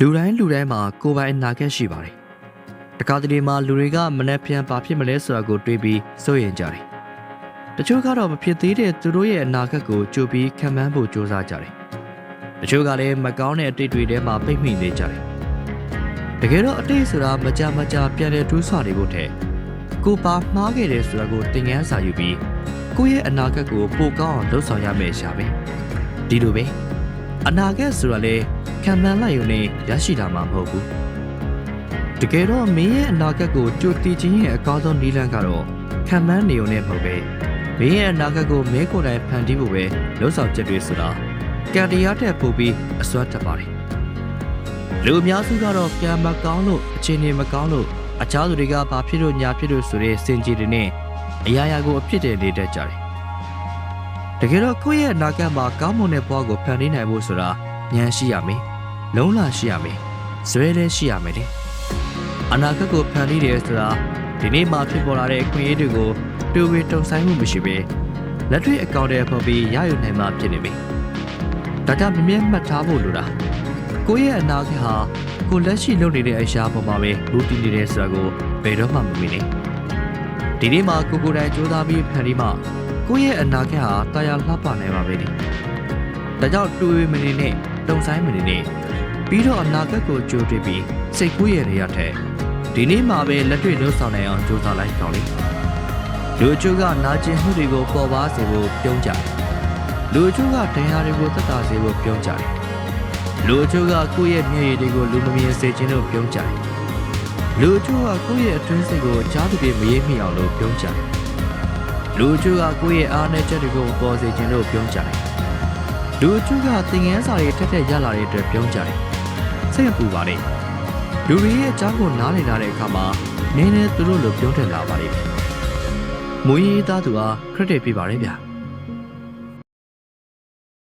လူတိုင်းလူတိုင်းမှာကိုယ်ပိုင်အနာဂတ်ရှိပါတယ်တခါတလေမှာလူတွေကမနှက်ပြန်ဘာဖြစ်မလဲဆိုတာကိုတွေးပြီးစိုးရင်ကြတယ်တချို့ကတော့မဖြစ်သေးတဲ့သူတို့ရဲ့အနာဂတ်ကိုကြိုပြီးခံမှန်းဖို့ကြိုးစားကြတယ်တချို့ကလည်းမကောင်းတဲ့အတိတ်တွေထဲမှာပိတ်မိနေကြတယ်တကယ်တော့အတိတ်ဆိုတာမကြမကြပြန်လည်တွေးဆနေဖို့တဲ့ကိုပါမှားခဲ့တယ်ဆိုတာကိုသင်ခန်းစာယူပြီးကိုယ့်ရဲ့အနာဂတ်ကိုပိုကောင်းအောင်လုပ်ဆောင်ရမယ့်ရှာပဲဒီလိုပဲအနာဂတ်ဆိုတာလေ ခံမှန်းလိုက်ရုံနဲ့ရရှိတာမှမဟုတ်ဘူးတကယ်တော့မင်းရဲ့အနာဂတ်ကိုကြိုတည်ခြင်းရဲ့အကောင်းဆုံးနည်းလမ်းကတော့ခံမှန်းနေုံနဲ့မဟုတ်ပဲမင်းရဲ့အနာဂတ်ကိုမင်းကိုယ်တိုင်ဖန်တီးဖို့ပဲလှုပ်ဆောင်ချက်တွေဆိုတာကံတရားတဲ့ပို့ပြီးအစွမ်းတက်ပါတယ်လူအများစုကတော့ကံမကောင်းလို့အခြေအနေမကောင်းလို့အခြားသူတွေကဘာဖြစ်လို့ညာဖြစ်လို့ဆိုတဲ့စင်ကြီးတွေနဲ့အရာရာကိုအဖြစ်တယ်နေတတ်ကြတယ်တကယ်တော့ကိုယ့်ရဲ့အနာဂတ်မှာကောင်းမွန်တဲ့ဘဝကိုဖန်တီးနိုင်ဖို့ဆိုတာဉာဏ်ရှိရမယ် လုံလရှိရမယ်ဇွဲလည်းရှိရမယ်လေအနာဂတ်ကိုဖန်တီးတယ်ဆိုတာဒီနေ့မှဖြစ်ပေါ်လာတဲ့အခွင့်အရေးတွေကိုတူဝေတုံဆိုင်မှုမရှိဘဲလက်တွေ့အကောင့်တွေပုံပြီးရယူနိုင်မှဖြစ်နေပြီဒါကြောင့်မြင်မြတ်မှတ်ထားဖို့လိုတာကိုယ့်ရဲ့အနာဂတ်ဟာကိုလက်ရှိလုပ်နေတဲ့အရာပေါ်မှာပဲလူတည်နေတယ်ဆိုတာကိုဘယ်တော့မှမမေ့နဲ့ဒီနေ့မှကိုကိုယ်တိုင်စူးစမ်းပြီးဖန်တီးမှကိုယ့်ရဲ့အနာဂတ်ဟာတရားလှပနိုင်ပါပဲလေဒါကြောင့်တူဝေမနေနဲ့တုံဆိုင်မနေနဲ့ ပြီးတော့အနာဂတ်ကိုကြိုးတွေ့ပြီးစိတ်ကူးရရတဲ့ဒီနေ့မှပဲလက်တွေ့လှုပ်ဆောင်နိုင်အောင်ကြိုးစားလိုက်တော့လေလူအချို့ကနာကျင်မှုတွေကိုပေါ်ပါစေဖို့ပြုံးကြတယ်။လူအချို့ကဒဏ်ရာတွေကိုသက်သာစေဖို့ပြုံးကြတယ်။လူအချို့ကကိုယ့်ရဲ့မျက်ရည်တွေကိုလူမမြင်စေခြင်းလို့ပြုံးကြတယ်။လူအချို့ကကိုယ့်ရဲ့အတွင်းစိတ်ကိုကြားသူတွေမရေးမိအောင်လို့ပြုံးကြတယ်။လူအချို့ကကိုယ့်ရဲ့အားနည်းချက်တွေကိုပေါ်စေခြင်းလို့ပြုံးကြတယ်။လူအချို့ကသင်ငန်းစာတွေထက်ထက်ရလာတဲ့အတွက်ပြုံးကြတယ်။ စိတ်မပူပါနဲ့။လူတွေရဲ့အကြောင်းကိုနားလည်လာတဲ့အခါမှာနည်းနည်းသူတို့လိုပြုံးထက်လာပါလိမ့်မယ်။မွေးရေးသားသူအားခရက်ဒစ်ပေးပါရစေဗျာ။